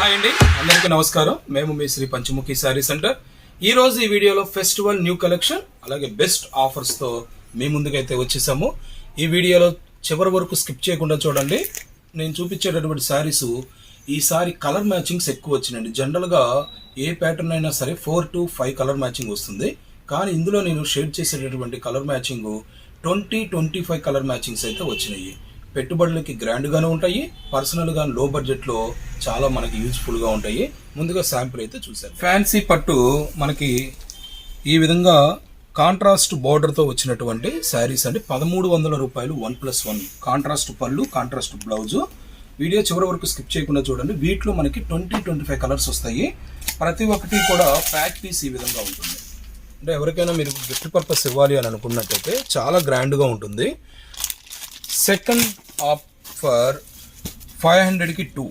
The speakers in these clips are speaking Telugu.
హాయ్ అండి. అందరికీ నమస్కారం. మేము మీ శ్రీ పంచముఖి శారీ సెంటర్. ఈ రోజు ఈ వీడియోలో ఫెస్టివల్ న్యూ కలెక్షన్ అలాగే బెస్ట్ ఆఫర్స్తో మీ ముందుకైతే వచ్చేసాము. ఈ వీడియోలో చివరి వరకు స్కిప్ చేయకుండా చూడండి. నేను చూపించేటటువంటి శారీస్ ఈసారి కలర్ మ్యాచింగ్స్ ఎక్కువ వచ్చినాయండి. జనరల్గా ఏ ప్యాటర్న్ అయినా సరే four to five colour matching వస్తుంది. కానీ ఇందులో నేను షేడ్ చేసేటటువంటి colour matching twenty twenty five colour matchings అయితే వచ్చినాయి. పెట్టుబడులకి గ్రాండ్గానే ఉంటాయి. పర్సనల్గా లో బడ్జెట్లో చాలా మనకి యూజ్ఫుల్గా ఉంటాయి. ముందుగా శాంపుల్ అయితే చూసాను ఫ్యాన్సీ పట్టు మనకి ఈ విధంగా కాంట్రాస్ట్ బోర్డర్తో వచ్చినటువంటి శారీస్ అండి. పదమూడు వందల రూపాయలు వన్ ప్లస్ వన్ కాంట్రాస్ట్ పళ్ళు కాంట్రాస్ట్ బ్లౌజు వీడియో చివరి వరకు స్కిప్ చేయకుండా చూడండి. వీటిలో మనకి ట్వంటీ ట్వంటీ ఫైవ్ కలర్స్ వస్తాయి. ప్రతి ఒక్కటి కూడా ప్యాక్ పీస్ ఈ విధంగా ఉంటుంది. అంటే ఎవరికైనా మీరు గిఫ్ట్ పర్పస్ ఇవ్వాలి అని అనుకున్నట్టయితే చాలా గ్రాండ్గా ఉంటుంది. సెకండ్ ఆఫర్ ఫైవ్ హండ్రెడ్కి టూ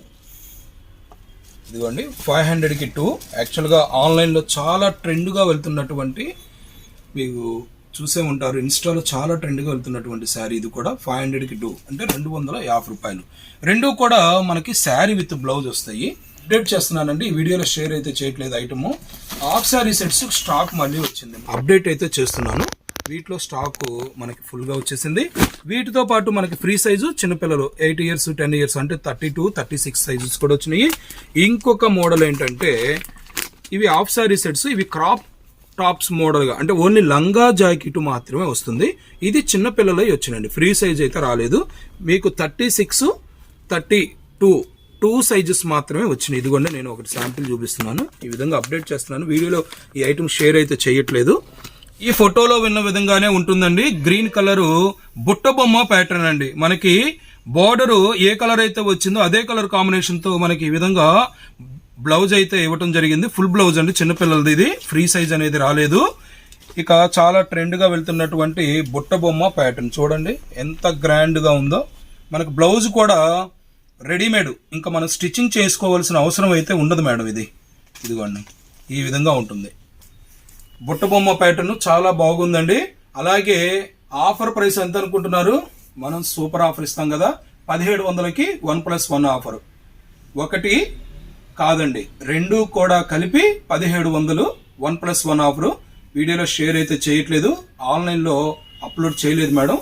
ఇదిగోండి ఫైవ్ హండ్రెడ్కి టూ యాక్చువల్గా ఆన్లైన్లో చాలా ట్రెండ్గా వెళ్తున్నటువంటి మీకు చూసే ఉంటారు ఇన్స్టాలో చాలా ట్రెండ్గా వెళ్తున్నటువంటి శారీ ఇది కూడా ఫైవ్ హండ్రెడ్కి టూ అంటే రెండు వందల యాభై రూపాయలు. రెండు కూడా మనకి శారీ విత్ బ్లౌజ్ వస్తాయి. అప్డేట్ చేస్తున్నానండి ఈ వీడియోలో షేర్ అయితే చేయట్లేదు item half sari sets stock మళ్ళీ వచ్చింది. అప్డేట్ అయితే చేస్తున్నాను. వీటిలో స్టాక్ మనకి ఫుల్గా వచ్చేసింది. వీటితో పాటు మనకి ఫ్రీ సైజు చిన్నపిల్లలు ఎయిట్ ఇయర్స్ టెన్ ఇయర్స్ అంటే thirty two thirty six sizes కూడా వచ్చినాయి. ఇంకొక మోడల్ ఏంటంటే ఇవి ఆఫ్ సారీ సెట్స్ ఇవి క్రాప్ టాప్స్ మోడల్గా అంటే ఓన్లీ లంగా జాకెట్ మాత్రమే వస్తుంది. ఇది చిన్నపిల్లలై వచ్చినండి ఫ్రీ సైజ్ అయితే రాలేదు. మీకు thirty six thirty two two sizes మాత్రమే వచ్చినాయి. ఇదిగోండి నేను ఒకటి శాంపిల్ చూపిస్తున్నాను. ఈ విధంగా అప్డేట్ చేస్తున్నాను. వీడియోలో ఈ ఐటమ్ షేర్ అయితే చేయట్లేదు. ఈ ఫోటోలో విన్న విధంగానే ఉంటుందండి. గ్రీన్ కలరు బుట్ట బొమ్మ ప్యాటర్న్ అండి. మనకి బార్డరు ఏ కలర్ అయితే వచ్చిందో అదే కలర్ కాంబినేషన్తో మనకి ఈ విధంగా బ్లౌజ్ అయితే ఇవ్వటం జరిగింది. ఫుల్ బ్లౌజ్ అండి. చిన్నపిల్లలది ఇది. ఫ్రీ సైజ్ అనేది రాలేదు. ఇక చాలా ట్రెండ్గా వెళ్తున్నటువంటి బుట్ట బొమ్మ ప్యాటర్న్ చూడండి. ఎంత గ్రాండ్గా ఉందో. మనకు బ్లౌజ్ కూడా రెడీమేడ్ ఇంకా మనం స్టిచ్చింగ్ చేసుకోవాల్సిన అవసరం అయితే ఉండదు మేడం ఇది. ఇదిగోండి. ఈ విధంగా ఉంటుంది. బుట్ట బొమ్మ ప్యాటర్న్ చాలా బాగుందండి. అలాగే ఆఫర్ ప్రైస్ ఎంత అనుకుంటున్నారు? మనం సూపర్ ఆఫర్ ఇస్తాం కదా. పదిహేడు వందలకి వన్ ప్లస్ వన్ ఆఫర్. ఒకటి కాదండి. రెండు కూడా కలిపి పదిహేడు వందలు వన్ ప్లస్ వన్ ఆఫర్. వీడియోలో షేర్ అయితే చేయట్లేదు. ఆన్లైన్లో అప్లోడ్ చేయలేదు మేడం.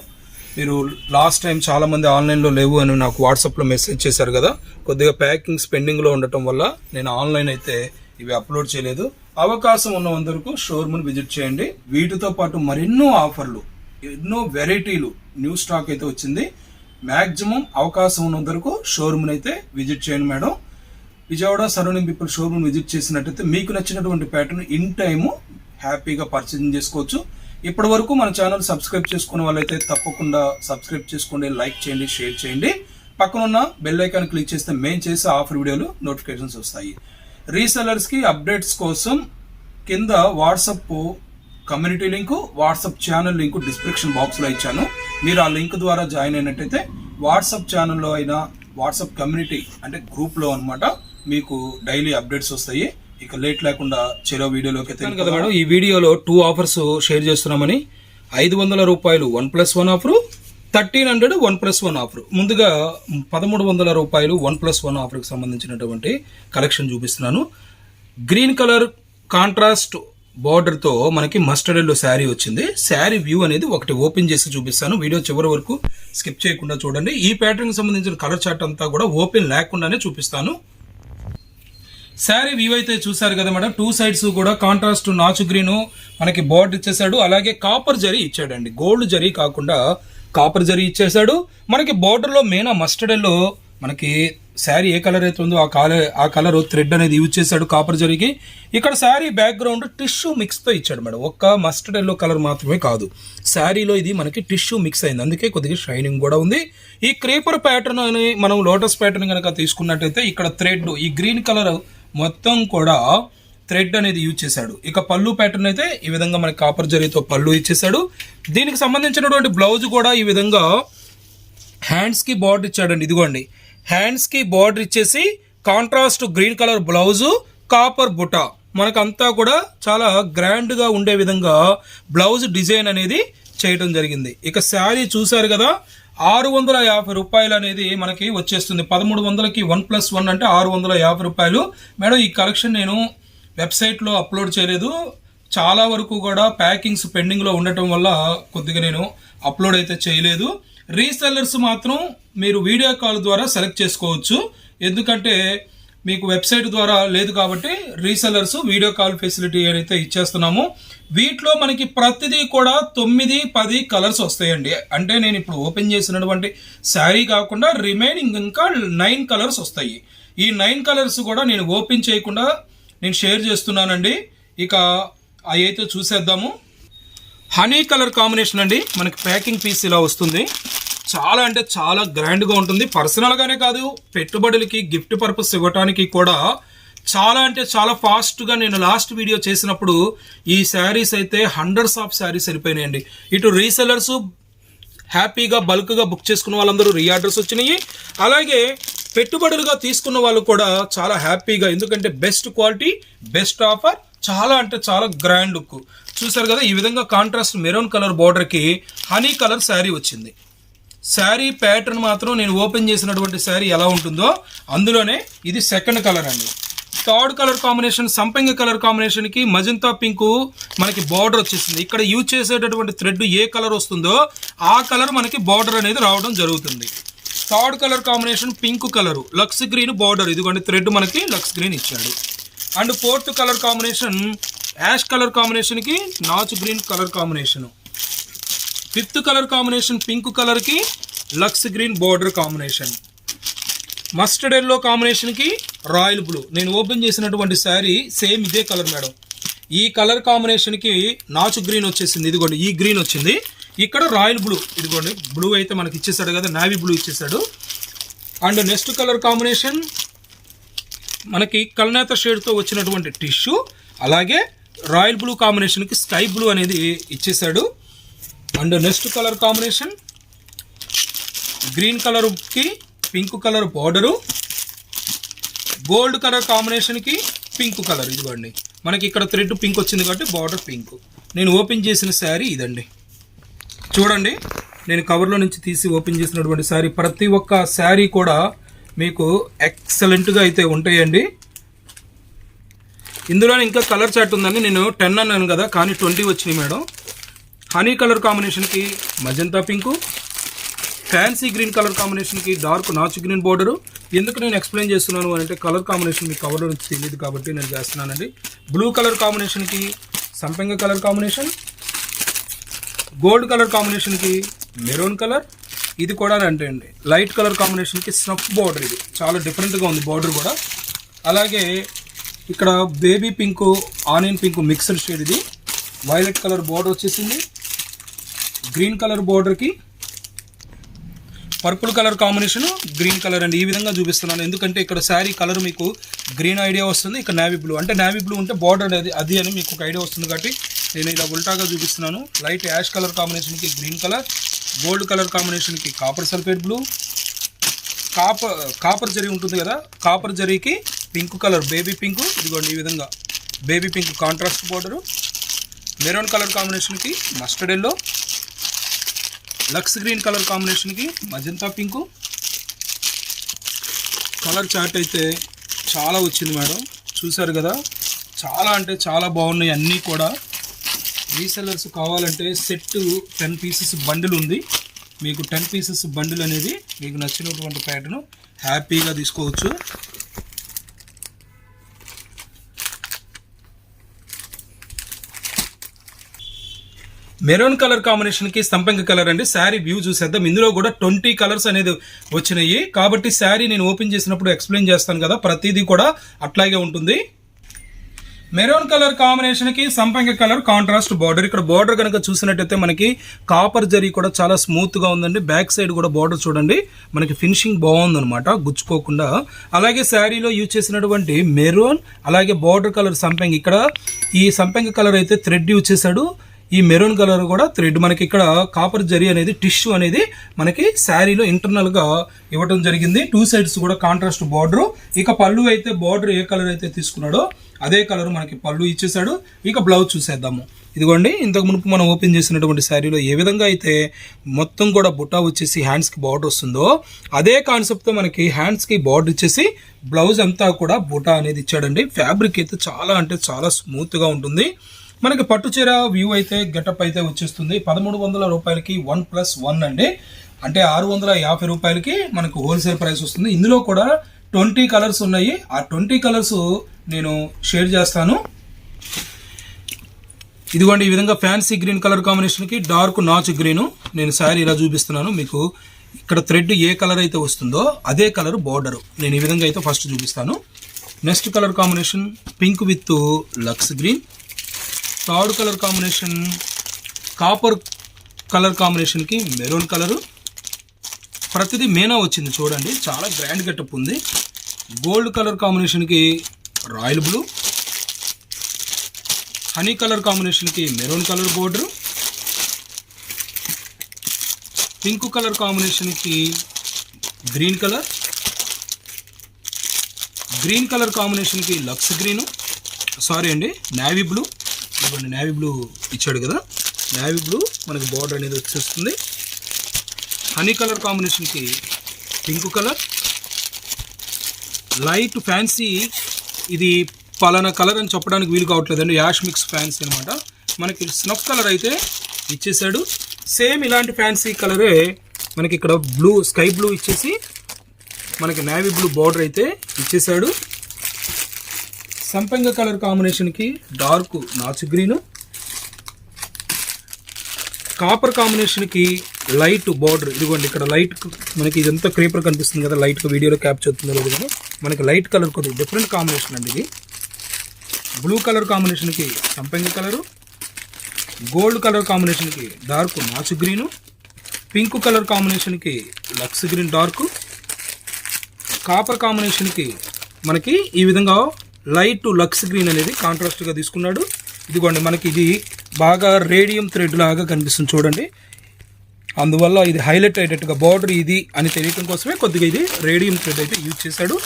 మీరు లాస్ట్ టైం చాలా మంది ఆన్లైన్లో లేవు అని నాకు వాట్సాప్లో మెసేజ్ చేశారు కదా. కొద్దిగా ప్యాకింగ్స్ పెండింగ్లో ఉండటం వల్ల నేను ఆన్లైన్ అయితే ఇవి అప్లోడ్ చేయలేదు. అవకాశం ఉన్న అందరికీ షోరూమ్ని విజిట్ చేయండి. వీటితో పాటు మరెన్నో ఆఫర్లు ఎన్నో వెరైటీలు న్యూ స్టాక్ అయితే వచ్చింది. మ్యాక్సిమం అవకాశం ఉన్న వరకు షోరూమ్ని అయితే విజిట్ చేయండి madam. Vijayawada surrounding people showroom visit చేసినట్టయితే మీకు నచ్చినటువంటి ప్యాటర్న్ ఇన్ టైము హ్యాపీగా పర్చేసింగ్ చేసుకోవచ్చు. ఇప్పటి వరకు మన ఛానల్ సబ్స్క్రైబ్ చేసుకున్న వాళ్ళైతే తప్పకుండా సబ్స్క్రైబ్ చేసుకోండి లైక్ చేయండి షేర్ చేయండి. పక్కన ఉన్న బెల్ ఐకాన్ క్లిక్ చేస్తే మేము చేసే ఆఫర్ వీడియోలు నోటిఫికేషన్స్ వస్తాయి. రీసెలర్స్కి అప్డేట్స్ కోసం కింద WhatsApp community link WhatsApp channel link description బాక్స్లో ఇచ్చాను. మీరు ఆ లింక్ ద్వారా జాయిన్ అయినట్టయితే వాట్సాప్ ఛానల్లో అయినా వాట్సాప్ కమ్యూనిటీ అంటే గ్రూప్లో అనమాట మీకు డైలీ అప్డేట్స్ వస్తాయి. ఇక లేట్ లేకుండా చెరో వీడియోలోకి అయితే కదా మేడం ఈ వీడియోలో టూ ఆఫర్స్ షేర్ చేస్తున్నామని ఐదు వందల రూపాయలు one plus one offer thirteen hundred one plus one offer. ముందుగా పదమూడు వందల రూపాయలు వన్ ప్లస్ వన్ ఆఫర్కి సంబంధించినటువంటి కలెక్షన్ చూపిస్తున్నాను. గ్రీన్ కలర్ కాంట్రాస్ట్ బార్డర్తో మనకి మస్టర్డ్ ఎల్లో శారీ వచ్చింది. శారీ వ్యూ అనేది ఒకటి ఓపెన్ చేసి చూపిస్తాను. వీడియో చివరి వరకు స్కిప్ చేయకుండా చూడండి. ఈ ప్యాటర్న్కి సంబంధించిన కలర్ చార్ట్ అంతా కూడా ఓపెన్ లేకుండానే చూపిస్తాను. శారీ వ్యూ అయితే చూసారు కదా మేడం. టూ సైడ్స్ కూడా కాంట్రాస్ట్ నాచు గ్రీన్ మనకి బార్డర్ ఇచ్చేసాడు అలాగే కాపర్ జరీ ఇచ్చాడండి. గోల్డ్ జరీ కాకుండా కాపర్ జరీ ఇచ్చేసాడు మనకి బార్డర్లో మెయిన్ ఆ ఎల్లో మనకి శారీ ఏ కలర్ అయితే ఉందో ఆ కలర్ ఆ కలర్ థ్రెడ్ అనేది యూజ్ చేశాడు కాపర్ జరిగి ఇక్కడ శారీ బ్యాక్గ్రౌండ్ టిష్యూ మిక్స్తో ఇచ్చాడు మేడం. ఒక్క మస్టర్డ్ ఎల్లో కలర్ మాత్రమే కాదు. శారీలో ఇది మనకి టిష్యూ మిక్స్ అయింది. అందుకే కొద్దిగా షైనింగ్ కూడా ఉంది. ఈ క్రీపర్ ప్యాటర్న్ అని మనం లోటస్ ప్యాటర్న్ కనుక తీసుకున్నట్టయితే ఇక్కడ థ్రెడ్ ఈ గ్రీన్ కలర్ మొత్తం కూడా థ్రెడ్ అనేది యూజ్ చేశాడు. ఇక పళ్ళు ప్యాటర్న్ అయితే ఈ విధంగా మనకి కాపర్ జరీతో పళ్ళు ఇచ్చేసాడు దీనికి సంబంధించినటువంటి బ్లౌజ్ కూడా ఈ విధంగా హ్యాండ్స్కి బార్డర్ ఇచ్చాడండి. ఇదిగోండి. హ్యాండ్స్కి బార్డర్ ఇచ్చేసి contrast green colour blouse copper బుట్ట. మనకంతా కూడా చాలా గ్రాండ్గా ఉండే విధంగా బ్లౌజ్ డిజైన్ అనేది చేయడం జరిగింది. ఇక శారీ చూశారు కదా ఆరు వందల యాభై రూపాయలు అనేది మనకి వచ్చేస్తుంది. పదమూడు వందలకి వన్ ప్లస్ వన్ అంటే ఆరు వందల యాభై రూపాయలు. మేడం ఈ కలెక్షన్ నేను వెబ్సైట్లో అప్లోడ్ చేయలేదు. చాలా వరకు కూడా ప్యాకింగ్స్ పెండింగ్లో ఉండటం వల్ల కొద్దిగా నేను అప్లోడ్ అయితే చేయలేదు. రీసెల్లర్స్ మాత్రం మీరు వీడియో కాల్ ద్వారా సెలెక్ట్ చేసుకోవచ్చు. ఎందుకంటే మీకు వెబ్సైట్ ద్వారా లేదు కాబట్టి రీసెల్లర్స్ వీడియో కాల్ ఫెసిలిటీ అయితే ఇచ్చేస్తున్నాము వీటిలో మనకి ప్రతిదీ కూడా తొమ్మిది పది కలర్స్ వస్తాయండి. అంటే నేను ఇప్పుడు ఓపెన్ చేసినటువంటి శారీ కాకుండా రిమైనింగ్ ఇంకా నైన్ కలర్స్ వస్తాయి. ఈ నైన్ కలర్స్ కూడా నేను ఓపెన్ చేయకుండా నేను షేర్ చేస్తున్నానండి. ఇక అవి అయితే చూసేద్దాము. హనీ కలర్ కాంబినేషన్ అండి. మనకి ప్యాకింగ్ పీస్ ఇలా వస్తుంది. చాలా అంటే చాలా గ్రాండ్గా ఉంటుంది. పర్సనల్గానే కాదు పెట్టుబడులకి గిఫ్ట్ పర్పస్ ఇవ్వటానికి కూడా చాలా అంటే చాలా ఫాస్ట్గా నేను లాస్ట్ వీడియో చేసినప్పుడు ఈ శారీస్ అయితే హండ్రెడ్స్ ఆఫ్ శారీస్ వెళ్ళిపోయినాయండి ఇటు రీసెలర్స్ హ్యాపీగా బల్క్గా బుక్ చేసుకున్న వాళ్ళందరూ రీఆర్డర్స్ వచ్చినాయి. అలాగే పెట్టుబడులుగా తీసుకున్న వాళ్ళు కూడా చాలా హ్యాపీగా ఎందుకంటే బెస్ట్ క్వాలిటీ బెస్ట్ ఆఫర్ చాలా అంటే చాలా గ్రాండ్ లుక్. చూసారు కదా ఈ విధంగా కాంట్రాస్ట్ మెరూన్ కలర్ బార్డర్కి హనీ కలర్ శారీ వచ్చింది. శారీ ప్యాటర్న్ మాత్రం నేను ఓపెన్ చేసినటువంటి శారీ ఎలా ఉంటుందో అందులోనే ఇది సెకండ్ కలర్ అండి. థర్డ్ కలర్ కాంబినేషన్ సంపంగి కలర్ కాంబినేషన్కి మజంతా పింక్ మనకి బార్డర్ వచ్చేసింది. ఇక్కడ యూజ్ చేసేటటువంటి థ్రెడ్ ఏ కలర్ వస్తుందో ఆ కలర్ మనకి బార్డర్ అనేది రావడం జరుగుతుంది. Third colour combination pink colour. Lux green border. ఇదిగోండి థ్రెడ్ మనకి లక్స్ గ్రీన్ ఇచ్చాడు. And fourth colour combination ash colour కాంబినేషన్కి నాచు green colour combination. Fifth colour combination pink కలర్కి lux green border combination. Mustard yellow కాంబినేషన్కి రాయల్ బ్లూ. నేను ఓపెన్ చేసినటువంటి శారీ సేమ్ ఇదే కలర్ మేడం. ఈ కలర్ కాంబినేషన్కి నాచు గ్రీన్ వచ్చేసింది. ఇదిగోండి ఈ గ్రీన్ వచ్చింది. ఇక్కడ రాయల్ బ్లూ. ఇదిగోండి బ్లూ అయితే మనకి ఇచ్చేసాడు కదా నావీ బ్లూ ఇచ్చేసాడు. అండ్ నెక్స్ట్ కలర్ కాంబినేషన్ మనకి కల్నేత షేడ్తో వచ్చినటువంటి టిష్యూ అలాగే రాయల్ బ్లూ కాంబినేషన్కి స్కై బ్లూ అనేది ఇచ్చేసాడు. And next colour combination green కలర్కి pink colour border gold colour కాంబినేషన్కి పింక్ కలర్. ఇదిగోండి మనకి ఇక్కడ థ్రెడ్ పింక్ వచ్చింది కాబట్టి బార్డర్ పింక్. నేను ఓపెన్ చేసిన శారీ ఇదండి. చూడండి నేను కవర్లో నుంచి తీసి ఓపెన్ చేసినటువంటి శారీ ప్రతి ఒక్క శారీ కూడా మీకు ఎక్సలెంట్గా అయితే ఉంటాయండి. ఇందులో ఇంకా కలర్ చాట్ ఉందండి నేను టెన్ అన్నాను కదా కానీ ట్వంటీ వచ్చినాయి మేడం. హనీ కలర్ కాంబినేషన్కి magenta pink fancy green colour కాంబినేషన్కి డార్క్ నాచు గ్రీన్ బోర్డరు ఎందుకు నేను ఎక్స్ప్లెయిన్ చేస్తున్నాను అంటే కలర్ కాంబినేషన్ మీ కవర్లో నుంచి తెలియదు కాబట్టి నేను చేస్తున్నానండి. బ్లూ కలర్ కాంబినేషన్కి సంపెంగ కలర్ కాంబినేషన్ గోల్డ్ కలర్ కాంబినేషన్కి మెరూన్ కలర్ ఇది కూడా అంటే అండి. లైట్ కలర్ కాంబినేషన్కి స్నఫ్ బార్డర్ ఇది. చాలా డిఫరెంట్గా ఉంది బార్డర్ కూడా. అలాగే ఇక్కడ baby pink onion pink mixed shade ఇది. వైలెట్ కలర్ బార్డర్ వచ్చేసింది. గ్రీన్ కలర్ బార్డర్కి purple colour combination green colour అండి. ఈ విధంగా చూపిస్తున్నాను. ఎందుకంటే ఇక్కడ శారీ కలర్ మీకు గ్రీన్ ఐడియా వస్తుంది ఇక్కడ నావీ బ్లూ అంటే నావీ బ్లూ ఉంటే బార్డర్ అనేది అది అని మీకు ఒక ఐడియా వస్తుంది కాబట్టి నేను ఇలా ఉల్టాగా చూపిస్తున్నాను. లైట్ యాష్ కలర్ కాంబినేషన్కి గ్రీన్ కలర్ గోల్డ్ కలర్ కాంబినేషన్కి copper sulphate blue. Copper copper zari ఉంటుంది కదా కాపర్ జరీకి పింక్ కలర్ బేబీ పింక్. ఇదిగోండి ఈ విధంగా baby pink contrast border maroon colour కాంబినేషన్కి mustard yellow. Lux green colour కాంబినేషన్కి మజంతా పింకు. కలర్ చార్ట్ అయితే చాలా వచ్చింది మేడం. చూశారు కదా చాలా అంటే చాలా బాగున్నాయి అన్నీ కూడా. రీసెలర్స్ కావాలంటే సెట్ టెన్ పీసెస్ బండిల్ ఉంది. మీకు టెన్ పీసెస్ బండిల్ అనేది మీకు నచ్చినటువంటి ప్యాటర్న్ హ్యాపీగా తీసుకోవచ్చు. మెరూన్ కలర్ కాంబినేషన్కి కి కలర్ అండి. శారీ వ్యూ చూసేద్దాం. ఇందులో కూడా ట్వంటీ కలర్స్ అనేది వచ్చినాయి. కాబట్టి శారీ నేను ఓపెన్ చేసినప్పుడు ఎక్స్ప్లెయిన్ చేస్తాను కదా. ప్రతిదీ కూడా అట్లాగే ఉంటుంది. మెరూన్ కలర్ కాంబినేషన్కి సంపంగి కలర్ కాంట్రాస్ట్ బార్డర్ ఇక్కడ బార్డర్ కనుక చూసినట్టయితే మనకి కాపర్ జరీ కూడా చాలా స్మూత్గా ఉందండి. బ్యాక్ సైడ్ కూడా బార్డర్ చూడండి. మనకి ఫినిషింగ్ బాగుందనమాట గుచ్చుకోకుండా. అలాగే శారీలో యూజ్ చేసినటువంటి మెరూన్ అలాగే బార్డర్ కలర్ సంపంగి. ఇక్కడ ఈ సంపంగి కలర్ అయితే థ్రెడ్ యూజ్ చేశాడు. ఈ మెరూన్ కలర్ కూడా థ్రెడ్ మనకి ఇక్కడ కాపర్ జరీ అనేది టిష్యూ అనేది మనకి శారీలో ఇంటర్నల్గా ఇవ్వడం జరిగింది. టూ సైడ్స్ కూడా కాంట్రాస్ట్ బార్డర్ ఇక పళ్ళు అయితే బార్డర్ ఏ కలర్ అయితే తీసుకున్నాడో అదే కలర్ మనకి పళ్ళు ఇచ్చేసాడు ఇక బ్లౌజ్ చూసేద్దాము. ఇదిగోండి ఇంతకు మునుపు మనం ఓపెన్ చేసినటువంటి శారీలో ఏ విధంగా అయితే మొత్తం కూడా బుట్టా వచ్చేసి హ్యాండ్స్కి బార్డర్ వస్తుందో అదే కాన్సెప్ట్తో మనకి హ్యాండ్స్కి బార్డర్ ఇచ్చేసి బ్లౌజ్ అంతా కూడా బుటా అనేది ఇచ్చాడండి. ఫ్యాబ్రిక్ అయితే చాలా అంటే చాలా స్మూత్గా ఉంటుంది. మనకి పట్టు చీర వ్యూ అయితే గెటప్ అయితే వచ్చేస్తుంది. పదమూడు వందల రూపాయలకి వన్ ప్లస్ వన్ అండి. అంటే ఆరు వందల యాభై రూపాయలకి మనకు హోల్సేల్ ప్రైస్ వస్తుంది. ఇందులో కూడా ట్వంటీ కలర్స్ ఉన్నాయి. ఆ ట్వంటీ కలర్స్ నేను షేర్ చేస్తాను. ఇదిగోండి ఈ విధంగా ఫ్యాన్సీ గ్రీన్ కలర్ కాంబినేషన్కి డార్క్ నాచ్ గ్రీను నేను శారీ ఇలా చూపిస్తున్నాను. మీకు ఇక్కడ థ్రెడ్ ఏ కలర్ అయితే వస్తుందో అదే కలర్ బార్డర్. నేను ఈ విధంగా అయితే ఫస్ట్ చూపిస్తాను. Next colour combination pink with lux green. Third colour combination copper colour కాంబినేషన్కి మెరూన్ కలరు. ప్రతిదీ మేనా వచ్చింది చూడండి. చాలా గ్రాండ్ గెటప్ ఉంది. గోల్డ్ కలర్ కాంబినేషన్కి రాయల్ బ్లూ. హనీ కలర్ కాంబినేషన్కి maroon colour border. Pink colour కాంబినేషన్కి గ్రీన్ కలర్. గ్రీన్ కలర్ కాంబినేషన్కి లక్స్ గ్రీను. సారీ అండి నావీ బ్లూ. ఇవ్వండి నావీ బ్లూ ఇచ్చాడు కదా. నావీ బ్లూ మనకి బోర్డర్ అనేది వచ్చేస్తుంది. హనీ కలర్ కాంబినేషన్కి పింక్ కలర్. లైట్ ఫ్యాన్సీ ఇది పలానా కలర్ అని చెప్పడానికి వీలు కావట్లేదండి. యాష్ మిక్స్ ఫ్యాన్సీ అనమాట మనకి స్నఫ్ కలర్ అయితే ఇచ్చేసాడు. సేమ్ ఇలాంటి ఫ్యాన్సీ కలరే మనకి ఇక్కడ బ్లూ స్కై బ్లూ ఇచ్చేసి మనకి నేవీ బ్లూ బార్డర్ అయితే ఇచ్చేసాడు. సంపంగ కలర్ కాంబినేషన్కి డార్క్ నాచు గ్రీను. కాపర్ కాంబినేషన్కి లైట్ బార్డర్. ఇదిగోండి ఇక్కడ లైట్ మనకి ఇదంతా క్రీపర్ కనిపిస్తుంది కదా లైట్గా వీడియోలో క్యాప్చర్ అవుతుందో లేదు కానీ మనకి లైట్ కలర్ కొద్దిగా డిఫరెంట్ కాంబినేషన్ అండి ఇది. బ్లూ కలర్ కాంబినేషన్కి సంపంగి కలరు గోల్డ్ కలర్ కాంబినేషన్కి డార్క్ నాచు గ్రీను పింక్ కలర్ కాంబినేషన్కి లక్స్ గ్రీన్ డార్క్ కాపర్ కాంబినేషన్కి మనకి ఈ విధంగా లైట్ లక్స్ గ్రీన్ అనేది కాంట్రాస్ట్గా తీసుకున్నాడు. ఇదిగోండి మనకి ఇది బాగా రేడియం థ్రెడ్ లాగా కనిపిస్తుంది చూడండి. అందువల్ల ఇది హైలైట్ అయ్యేటట్టుగా బార్డర్ ఇది అని తెలియటం కోసమే కొద్దిగా ఇది రేడియం థ్రెడ్ అయితే యూజ్ చేశాడు.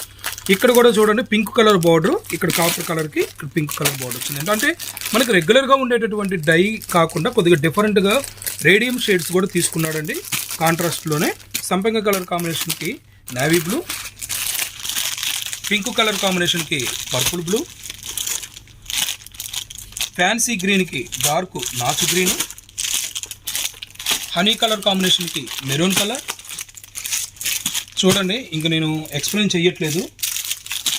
ఇక్కడ కూడా చూడండి పింక్ కలర్ బార్డర్ ఇక్కడ కాపర్ కలర్కి ఇక్కడ పింక్ కలర్ బార్డర్ వచ్చింది. ఏంటంటే మనకి రెగ్యులర్గా ఉండేటటువంటి డై కాకుండా కొద్దిగా డిఫరెంట్గా రేడియం షేడ్స్ కూడా తీసుకున్నాడండి. కాంట్రాస్ట్లోనే సంపంగ కలర్ కాంబినేషన్కి నావీ బ్లూ పింక్ కలర్ కాంబినేషన్కి పర్పుల్ బ్లూ ఫ్యాన్సీ గ్రీన్కి డార్క్ నాచు గ్రీను హనీ కలర్ కాంబినేషన్కి మెరూన్ కలర్. చూడండి ఇంక నేను ఎక్స్ప్లెయిన్ చేయట్లేదు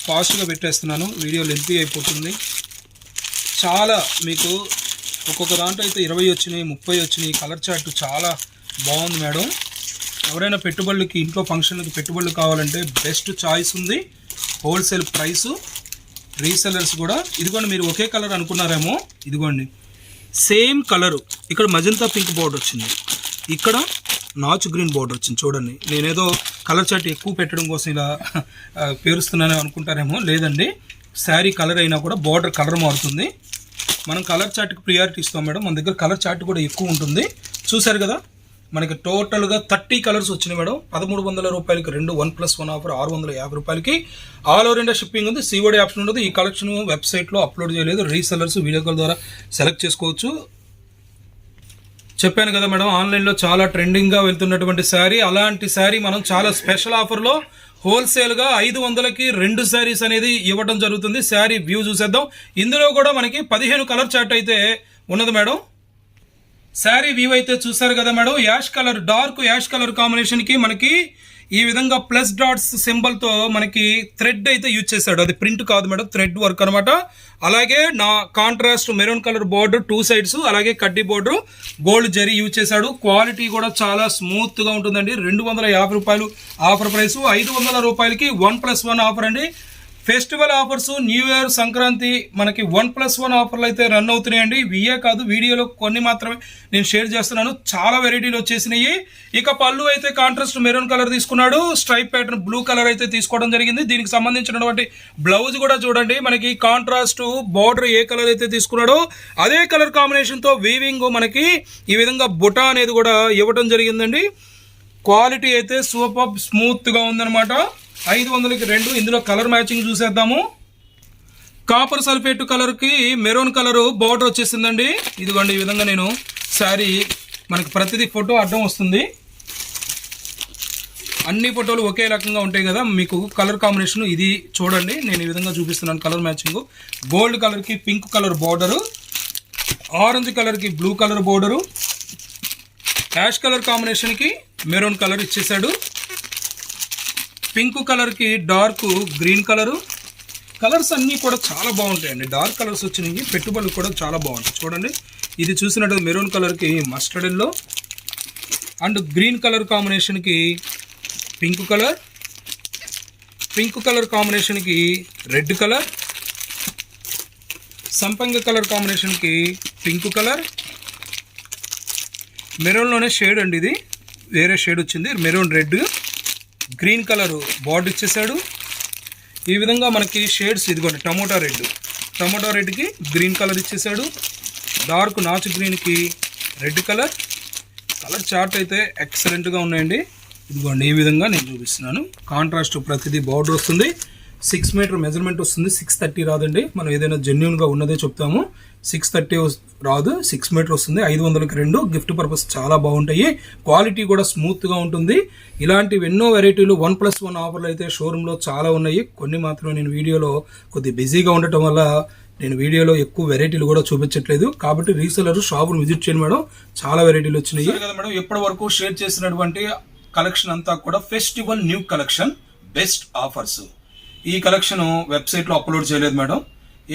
ఫాస్ట్గా పెట్టేస్తున్నాను వీడియో లెంతీ అయిపోతుంది. చాలా మీకు ఒక్కొక్క దాంట్లో అయితే ఇరవై వచ్చినాయి ముప్పై వచ్చినాయి కలర్ చార్ట్ చాలా బాగుంది మేడం. ఎవరైనా పెట్టుబడులకి ఇంట్లో ఫంక్షన్లకి పెట్టుబడులు కావాలంటే బెస్ట్ చాయిస్ ఉంది. హోల్సేల్ ప్రైసు రీసెలర్స్ కూడా. ఇదిగోండి మీరు ఒకే కలర్ అనుకున్నారేమో ఇదిగోండి. సేమ్ కలరు ఇక్కడ మజంతా పింక్ బోర్డు వచ్చింది. ఇక్కడ నాచు గ్రీన్ బోర్డర్ వచ్చింది చూడండి. నేనేదో కలర్ చార్ట్ ఎక్కువ పెట్టడం కోసం ఇలా పేరుస్తున్నానని అనుకుంటారేమో లేదండి. శారీ కలర్ అయినా కూడా బోర్డర్ కలర్ మారుతుంది. మనం కలర్ చార్ట్కి ప్రియారిటీ ఇస్తాం మేడం. మన దగ్గర కలర్ చార్ట్ కూడా ఎక్కువ ఉంటుంది. చూసారు కదా? మనకి టోటల్గా థర్టీ కలర్స్ వచ్చినాయి మేడం. పదమూడు వందల రూపాయలకి రెండు వన్ ప్లస్ వన్ ఆఫర్ ఆరు వందల యాభై రూపాయలకి. ఆల్ ఓవర్ ఇండియా షిప్పింగ్ ఉంది. సీఓడి ఆప్షన్ ఉండదు. ఈ కలెక్షన్ వెబ్సైట్లో అప్లోడ్ చేయలేదు. రీసెలర్స్ వీడియో కాల్ ద్వారా సెలెక్ట్ చేసుకోవచ్చు. చెప్పాను కదా మేడం ఆన్లైన్లో చాలా ట్రెండింగ్గా వెళ్తున్నటువంటి శారీ. అలాంటి శారీ మనం చాలా స్పెషల్ ఆఫర్లో హోల్సేల్గా ఐదు వందలకి రెండు శారీస్ అనేది ఇవ్వడం జరుగుతుంది. శారీ వ్యూ చూసేద్దాం. ఇందులో కూడా మనకి పదిహేను కలర్ చార్ట్ అయితే ఉన్నది మేడం. శారీ వ్యూ అయితే చూసారు కదా madam. Ash colour dark ash colour కాంబినేషన్కి మనకి ఈ విధంగా ప్లస్ డాట్స్ సింబల్తో మనకి థ్రెడ్ అయితే యూజ్ చేశాడు. అది ప్రింట్ కాదు మేడం థ్రెడ్ వర్క్ అనమాట అలాగే నా contrast maroon colour border two sides అలాగే కడ్డీ బోర్డర్ గోల్డ్ జరీ యూజ్ చేశాడు. క్వాలిటీ కూడా చాలా స్మూత్గా ఉంటుందండి. రెండు వందల యాభై రూపాయలు ఆఫర్ ప్రైస్ ఐదు వందల రూపాయలకి వన్ ప్లస్ వన్ ఆఫర్ అండి. Festival offers new year Sankranti మనకి వన్ ప్లస్ వన్ ఆఫర్లు అయితే రన్ అవుతున్నాయండి. ఇవే కాదు వీడియోలో కొన్ని మాత్రమే నేను షేర్ చేస్తున్నాను. చాలా వెరైటీలు వచ్చేసినాయి. ఇక పళ్ళు అయితే కాంట్రాస్ట్ మెరూన్ కలర్ తీసుకున్నాడు. స్ట్రైప్ ప్యాటర్న్ బ్లూ కలర్ అయితే తీసుకోవడం జరిగింది. దీనికి సంబంధించినటువంటి బ్లౌజ్ కూడా చూడండి. మనకి కాంట్రాస్ట్ బార్డర్ ఏ కలర్ అయితే తీసుకున్నాడో అదే కలర్ కాంబినేషన్తో వీవింగ్ మనకి ఈ విధంగా బుటా అనేది కూడా ఇవ్వడం జరిగిందండి. క్వాలిటీ అయితే సూపర్ స్మూత్గా ఉందన్నమాట. ఐదు వందలకి రెండు. ఇందులో కలర్ మ్యాచింగ్ చూసేద్దాము. కాపర్ సల్ఫేట్ కలర్కి మెరూన్ కలరు బార్డర్ వచ్చేసిందండి. ఇదిగోండి ఈ విధంగా నేను శారీ మనకి ప్రతిదీ ఫోటో అడ్డం వస్తుంది. అన్ని ఫోటోలు ఒకే రకంగా ఉంటాయి కదా. మీకు కలర్ కాంబినేషన్ ఇది చూడండి. నేను ఈ విధంగా చూపిస్తున్నాను కలర్ మ్యాచింగ్. గోల్డ్ కలర్కి పింక్ కలర్ బార్డరు. ఆరెంజ్ కలర్కి blue colour border. Ash colour కాంబినేషన్కి మెరూన్ కలర్ ఇచ్చేసాడు పింక్ కలర్కి డార్క్ గ్రీన్ కలరు. కలర్స్ అన్నీ కూడా చాలా బాగుంటాయండి. డార్క్ కలర్స్ వచ్చినాయి. పెట్టుబడులు కూడా చాలా బాగుంటాయి. చూడండి. ఇది చూసినట్టు మెరూన్ కలర్కి mustard yellow. And green colour కాంబినేషన్కి పింక్ కలర్. పింక్ కలర్ కాంబినేషన్కి రెడ్ కలర్. సంపంగ కలర్ కాంబినేషన్కి పింక్ కలర్. మెరూన్లోనే షేడ్ అండి ఇది. వేరే షేడ్ వచ్చింది. Maroon red green colour border ఇచ్చేసాడు. ఈ విధంగా మనకి షేడ్స్ ఇదిగోండి టమోటా రెడ్. టమోటా రెడ్కి గ్రీన్ కలర్ ఇచ్చేసాడు. డార్క్ నాచు గ్రీన్కి రెడ్ కలర్. కలర్ చార్ట్ అయితే ఎక్సలెంట్గా ఉన్నాయండి. ఇదిగోండి ఈ విధంగా నేను చూపిస్తున్నాను. కాంట్రాస్ట్ ప్రతిదీ బార్డర్ వస్తుంది. సిక్స్ మీటర్ మెజర్మెంట్ వస్తుంది. సిక్స్ థర్టీ రాదండి. మనం ఏదైనా జెన్యున్గా ఉన్నదే చెప్తాము. సిక్స్ థర్టీ రాదు. సిక్స్ మీటర్ వస్తుంది. ఐదు వందలకి రెండు. గిఫ్ట్ పర్పస్ చాలా బాగుంటాయి. క్వాలిటీ కూడా స్మూత్గా ఉంటుంది. ఇలాంటివి ఎన్నో వెరైటీలు వన్ ప్లస్ వన్ ఆఫర్లు అయితే షోరూంలో చాలా ఉన్నాయి. కొన్ని మాత్రమే నేను వీడియోలో కొద్ది బిజీగా ఉండటం వల్ల నేను వీడియోలో ఎక్కువ వెరైటీలు కూడా చూపించట్లేదు. కాబట్టి రీసెలర్ షాపును విజిట్ చేయండి మేడం. చాలా వెరైటీలు వచ్చినాయి. కదా మేడం? ఇప్పటి వరకు షేర్ చేసినటువంటి కలెక్షన్ అంతా కూడా festival new collection best offers ఈ కలెక్షన్ వెబ్సైట్లో అప్లోడ్ చేయలేదు మేడం.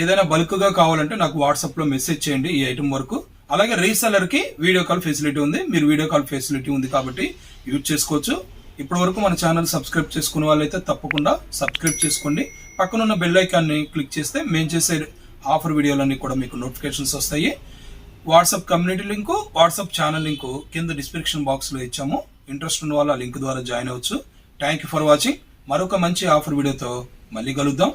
ఏదైనా బల్క్గా కావాలంటే నాకు వాట్సాప్లో మెసేజ్ చేయండి ఈ ఐటమ్ వరకు అలాగే రీసెలర్కి వీడియో కాల్ ఫెసిలిటీ ఉంది. మీరు వీడియో కాల్ ఫెసిలిటీ ఉంది కాబట్టి యూజ్ చేసుకోవచ్చు. ఇప్పటి వరకు మన ఛానల్ సబ్స్క్రైబ్ చేసుకునే వాళ్ళైతే తప్పకుండా సబ్స్క్రైబ్ చేసుకోండి. పక్కన ఉన్న బెల్ ఐకాన్ని క్లిక్ చేస్తే మేము చేసే ఆఫర్ వీడియోలన్నీ కూడా మీకు నోటిఫికేషన్స్ వస్తాయి. WhatsApp community link WhatsApp channel link కింద డిస్క్రిప్షన్ బాక్స్లో ఇచ్చాము. ఇంట్రెస్ట్ ఉన్న వాళ్ళు ఆ లింక్ ద్వారా జాయిన్ అవ్వచ్చు. థ్యాంక్ యూ ఫర్ వాచింగ్ మరొక మంచి ఆఫర్ వీడియోతో మళ్ళీ కలుద్దాం.